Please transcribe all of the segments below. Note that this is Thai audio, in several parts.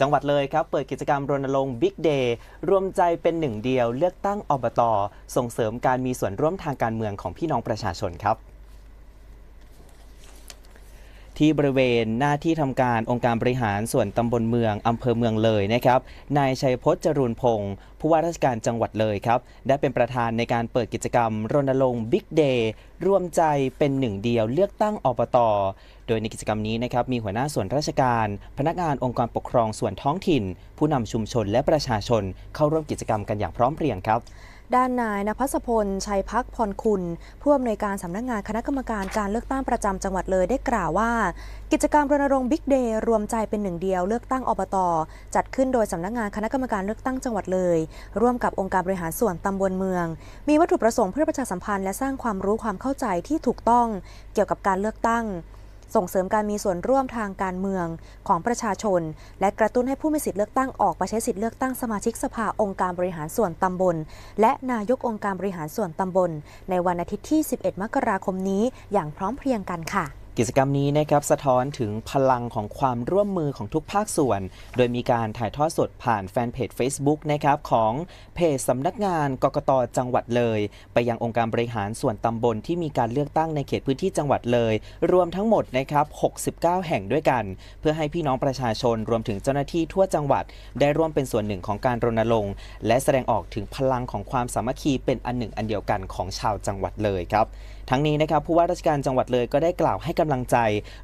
จังหวัดเลยครับ เปิดกิจกรรมรณรงค์บิ๊กเดย์รวมใจเป็นหนึ่งเดียวเลือกตั้งอบต ส่งเสริมการมีส่วนร่วมทางการเมืองของพี่น้องประชาชนครับ ที่บริเวณหน้าที่ทำการองค์การบริหารส่วนตำบลเมืองอำเภอเมืองเลยนะครับ นายชัยพจน์จรูนพงศ์ผู้ว่าราชการจังหวัดเลยครับ ได้เป็นประธานในการเปิดกิจกรรม รณรงค์บิ๊กเดย์รวมใจเป็นหนึ่งเดียวเลือกตั้งอบต โดยในกิจกรรมนี้นะครับมีหัวหน้าส่วนราชการ พนักงานองค์กรปกครองส่วนท้องถิ่น ผู้นำชุมชนและประชาชนเข้าร่วมกิจกรรมกันอย่างพร้อมเพรียงครับ ด้านนายนภัสพล ชัยพักพรคุณ ผู้อำนวยการสำนักงานคณะกรรมการการเลือกตั้งประจำจังหวัดเลยได้กล่าวว่า กิจกรรมรณรงค์บิ๊กเดย์รวมใจเป็นหนึ่งเดียวเลือกตั้งอบตจัดขึ้นโดยสำนักงานคณะกรรมการเลือกตั้งจังหวัดเลย ร่วมกับองค์การบริหารส่วนตำบลเมือง มีวัตถุประสงค์เพื่อประชาสัมพันธ์และสร้างความรู้ความเข้าใจที่ถูกต้อง เกี่ยวกับการเลือกตั้ง ส่งเสริมการมีส่วนร่วมทางการเมืองของประชาชน และกระตุ้นให้ผู้มีสิทธิเลือกตั้งออกไปใช้สิทธิเลือกตั้งสมาชิกสภาองค์การบริหารส่วนตำบล และนายกองค์การบริหารส่วนตำบล ในวันอาทิตย์ที่ 11 มกราคมนี้ อย่างพร้อมเพรียงกันค่ะ กิจกรรมนี้นะครับสะท้อนถึงพลังของความร่วมมือของทุกภาคส่วน โดยมีการถ่ายทอดสดผ่านแฟนเพจ Facebook นะครับของเพจสำนักงานกกตจังหวัดเลย ไปยังองค์การบริหารส่วนตำบลที่มีการเลือกตั้งในเขตพื้นที่จังหวัดเลย รวมทั้งหมดนะครับ69 แห่งด้วยกัน เพื่อให้พี่น้องประชาชนรวมถึงเจ้าหน้าที่ทั่วจังหวัด ได้ร่วมเป็นส่วนหนึ่งของการรณรงค์และแสดงออกถึงพลังของความสามัคคีเป็นอันหนึ่งอันเดียวกันของชาวจังหวัดเลยครับทั้งนี้นะครับผู้ว่าราชการจังหวัดเลยก็ได้กล่าวให้กำลังใจ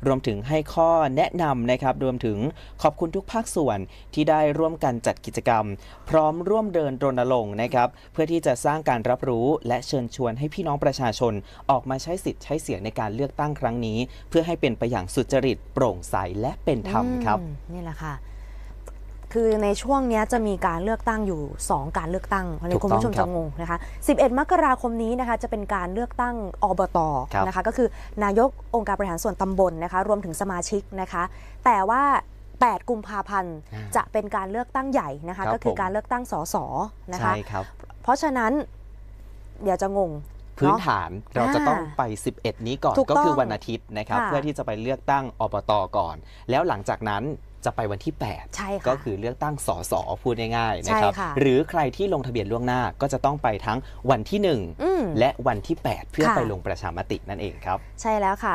รวมถึงให้ข้อแนะนำนะครับรวมถึงขอบคุณทุกภาคส่วนที่ได้ร่วมกันจัดกิจกรรม พร้อมร่วมเดินรณรงค์นะครับเพื่อที่จะสร้างการรับรู้และเชิญชวนให้พี่น้องประชาชน ออกมาใช้สิทธิ์ใช้เสียงในการเลือกตั้งครั้งนี้ เพื่อให้เป็นไปอย่างสุจริตโปร่งใสและเป็นธรรมครับนี่แหละค่ะ คือในช่วงเนี้ยจะมีการเลือกตั้งอยู่ 2 การเลือกตั้งเพราะฉะถูนั้นกคุณผู้ชมต้องครัจะบงงนะคะ 11 มกราคมนี้นะคะจะเป็นการเลือกตั้งอบตครับนะคะก็คือนายกองค์การบริหารส่วนตำบลนะคะรวมถึงสมาชิกนะคะ แต่ว่า8กุมภาพันธ์อ่าจะเป็นการเลือกตั้งใหญ่นะคะครับก็คือผมการเลือกตั้งสสนะคะใช่ครับเพราะฉะนั้นเดี๋ยวจะงง พื้นเนาะฐานเราจะต้องไป 11 นี้ก่อนถูกก็คือต้องวันอาทิตย์นะครับค่ะเพื่อที่จะไปเลือกตั้งอบตก่อน แล้วหลังจากนั้นจะไปวันที่8ใช่ค่ะก็คือเลือกตั้งสสพูดง่ายๆใช่นะครับค่ะหรือใครที่ลงทะเบียนล่วงหน้าก็จะต้องไปทั้งวันที่อืม1และวันที่ 8 เพื่อค่ะไปลงประชามตินั่นเองครับ ใช่แล้วค่ะ